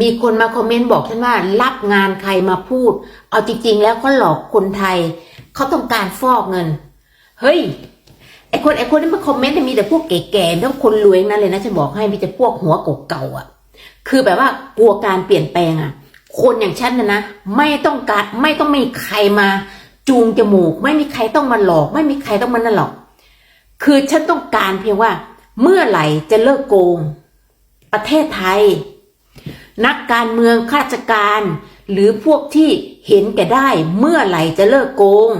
มีคนมาคอมเมนต์บอกฉันว่า รับงานใครมาพูด เอาจริงๆแล้วเขาหลอกคนไทย เขาต้องการฟอกเงิน เฮ้ยไอคนไอคนที่มาคอมเมนต์มีแต่พวกแก่ๆแล้วคนรวยนั้นเลยนะจะบอกให้มีแต่พวกหัวเก่าๆอะ คือแบบว่ากลัวการเปลี่ยนแปลงอะ คนอย่างฉันนะนะไม่ต้องการไม่ต้องมีใครมาจูงจมูก ไม่มีใครต้องมาหลอก ไม่มีใครต้องมานั่นหรอก คือฉันต้องการเพียงว่า เมื่อไหร่จะเลิกโกง ประเทศไทย นักการเมืองข้าราชการ หรือพวกที่เห็นแก่ได้เมื่อไหร่จะเลิกโกง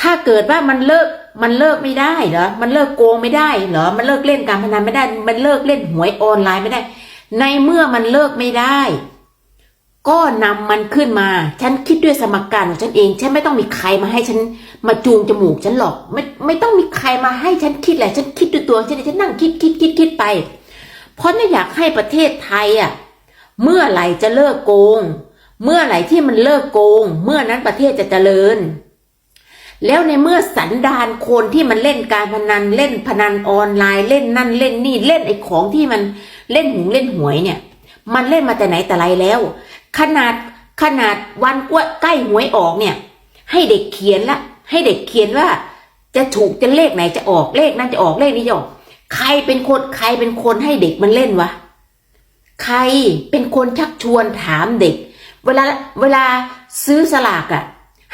ถ้าเกิดว่ามันเลิกมันเลิกไม่ได้เหรอมันเลิกโกงไม่ได้เหรอมันเลิกเล่นการพนันไม่ได้ มันเลิกเล่นหวยออนไลน์ไม่ได้ ในเมื่อมันเลิกไม่ได้ ก็นำมันขึ้นมา ฉันคิดด้วยสมการของฉันเอง ฉันไม่ต้องมีใครมาให้ฉันมาจูงจมูกฉันหรอก ไม่ไม่ต้องมีใครมาให้ฉันคิดแหละฉันคิดด้วยตัวฉันเองฉันนั่งคิดคิดคิดคิดไป เพราะไม่อยากให้ประเทศไทยอะเมื่อไหร่จะเลิกโกง เมื่อไหร่ที่มันเลิกโกง เมื่อนั้นประเทศจะเจริญ แล้วในเมื่อสันดานคนที่มันเล่นการพนันเล่นพนันออนไลน์เล่นนั่นเล่นนี่เล่นไอ้ของที่มันเล่นหงเล่นหวยเนี่ย มันเล่นมาแต่ไหนแต่ไรแล้ว ขนาดขนาดวันใกล้หวยออกเนี่ย ให้เด็กเขียนละ ให้เด็กเขียนว่า จะถูกจะเลขไหนจะออกเลขนั้นจะออกเลขนี้จะออก ใครเป็นคนใครเป็นคนให้เด็กมันเล่นวะ ใครเป็นคนชักชวนถามเด็ก เวลาเวลาซื้อสลากอะ่ะ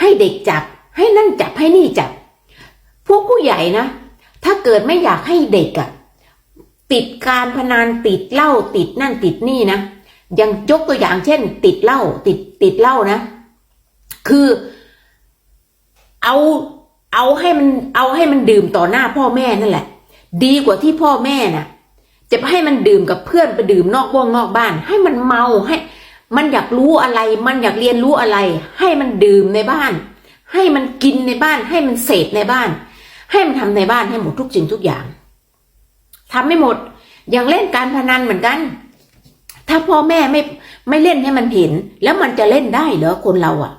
ให้เด็กจับ ให้นั่นจับให้นี่จับ พวกผู้ใหญ่นะ ถ้าเกิดไม่อยากให้เด็กอะ่ะ ติดการพนันติดเหล้าติดนั่นติดนี่นะอย่างยกตัวอย่างเช่น ติดเหล้าติดติดเหล้านะ คือ เอาเอาให้มันเอาให้มันดื่มต่อหน้าพ่อแม่นั่นแหละ ดีกว่าที่พ่อแม่น่ะ จะให้มันดื่มกับเพื่อนไปดื่มนอกว่องนอกบ้าน ให้มันเมาให้ มันอยากรู้อะไร มันอยากเรียนรู้อะไร ให้มันดื่มในบ้าน ให้มันกินในบ้าน ให้มันเสพในบ้าน ให้มันทำในบ้านให้หมดทุกสิ่งทุกอย่างทำไม่หมดอย่างเล่นการพนันเหมือนกัน ถ้าพ่อแม่ไม่ไม่เล่นให้มันเห็น แล้วมันจะเล่นได้เหรอคนเราอะ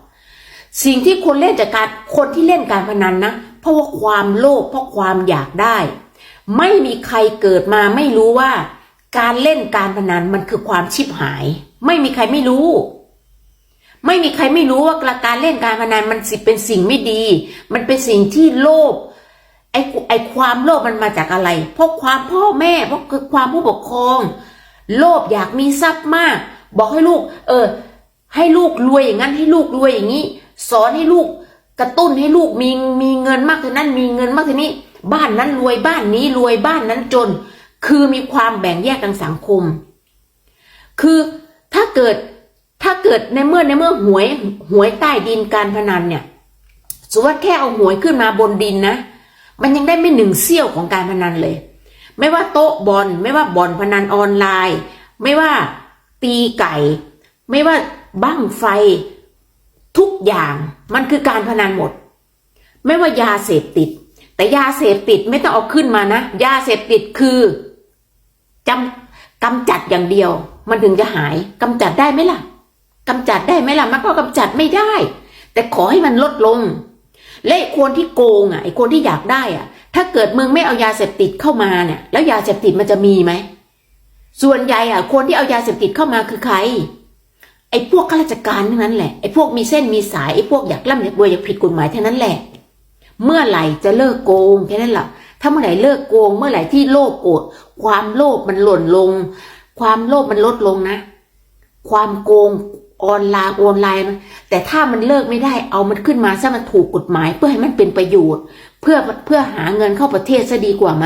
สิ่งที่คนเล่นจากการคนที่เล่นการพนันนะเพราะว่าความโลภเพราะความอยากได้ ไม่มีใครเกิดมาไม่รู้ว่า การเล่นการพนันมันคือความชิบหาย ไม่มีใครไม่รู้ ไม่มีใครไม่รู้ว่าการเล่นการพนันมันสิเป็นสิ่งไม่ดี มันเป็นสิ่งที่โลภไอ้ไอ้ความโลภมันมาจากอะไร เพราะความพ่อแม่เพราะคือความผู้ปกครอง โลภอยากมีทรัพย์มาก บอกให้ลูก เออ ให้ลูกรวยอย่างนั้นให้ลูกรวยอย่างนี้ สอนให้ลูก กระตุ้นให้ลูกมีมีเงินมากเท่านั้นมีเงินมากเท่านี้ บ้านนั้นรวยบ้านนี้รวยบ้านนั้นจน คือมีความแบ่งแยกทางสังคม คือถ้าเกิดถ้าเกิดในเมื่อในเมื่อหวยหวยใต้ดินการพนันเนี่ยสมมติว่าแค่เอาหวยขึ้นมาบนดินนะ มันยังได้ไม่หนึ่งเสี้ยวของการพนันเลย ไม่ว่าโต๊ะบอลไม่ว่าบอลพนันออนไลน์ ไม่ว่าตีไก่ ไม่ว่าบั้งไฟ ทุกอย่างมันคือการพนันหมด ไม่ว่ายาเสพติด แต่ยาเสพติดไม่ต้องเอาขึ้นมานะ ยาเสพติดคือจำกำจัดอย่างเดียว มันถึงจะหายกำจัดได้ไหมล่ะกำจัดได้ไหมล่ะมันก็กำจัดไม่ได้ แต่ขอให้มันลดลง และไอ้คนที่โกงอะไอ้คนที่อยากได้อะ ถ้าเกิดมึงไม่เอายาเสพติดเข้ามาเนี่ย แล้วยาเสพติดมันจะมีไหมส่วนใหญ่อะคนที่เอายาเสพติดเข้ามาคือใคร ไอ้พวกข้าราชการทั้งนั้นแหละ ไอ้พวกมีเส้นมีสาย ไอ้พวกอยากร่ำอยากรวยอยากผิดกฎหมายทั้งนั้นแหละ เมื่อไหร่จะเลิกโกงแค่นั้นแหละถ้าเมื่อไหร่เลิกโกง เมื่อไหร่ที่โลภโกรธความโลภมันหล่นลง ความโลภมันลดลงนะ ความโกงออนไลน์ออนไลน์แต่ถ้ามันเลิกไม่ได้เอามันขึ้นมาซะมันถูกกฎหมาย เพื่อให้มันเป็นประโยชน์ เพื่อเพื่อหาเงินเข้าประเทศซะดีกว่าไหม